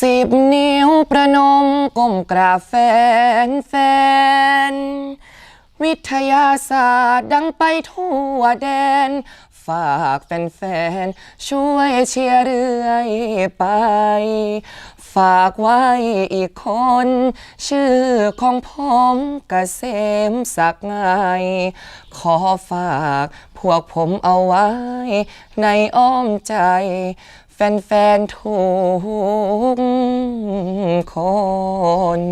สิบนิ้วประนมก้มกราบแฟนแฟน วิทยาศาสตร์ดังไปทั่วแดน ฝากแฟนๆช่วยเชียร์เรื่อยไป ฝากไว้อีกคน ชื่อของผมกเกษมศักดิ์ไงขอฝากพวกผมเอาไว้ ในอ้อมใจ แฟนๆทุกคน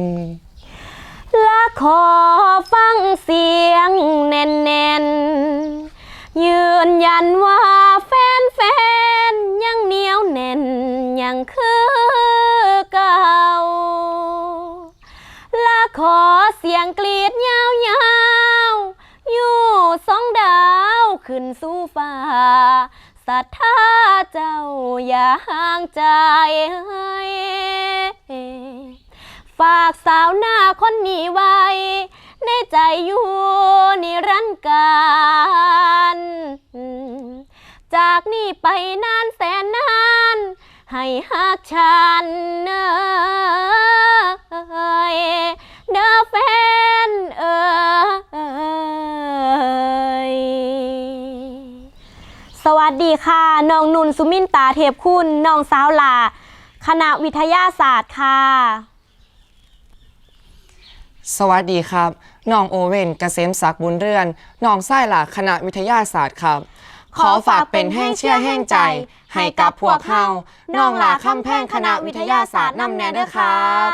และขอฟังเสียงแน่นๆ ยืนยันว่าแฟนๆ ยังเหนียวแน่น ยังคือเก่า และขอเสียงกรีดยาวๆ อยู่สองดาวขึ้นสู่ฟ้า ศรัทธาเจ้าอย่าห่างใจ ฝากสาวหน้าคนนี้ไว้ ในใจอยู่นิรันดร์การจากนี้ไปนานแสนนาน ให้หักฉันเนอ วัสดีค่ะ น้องนุ่นสุมินตาเทพคุณน้องสาวหลา คณะวิทยาศาสตร์ค่ะ สวัสดีครับน้องโอเว่นเกษมศักดิ์บุญเรือนน้องไส้หล่ะคณะวิทยาศาสตร์ครับ ขอฝากเป็นแห้งเชื่อแห้งใจ ให้กับพวกเฮาน้องหลาคำแพงคณะวิทยาศาสตร์นำแน่เด้อครับ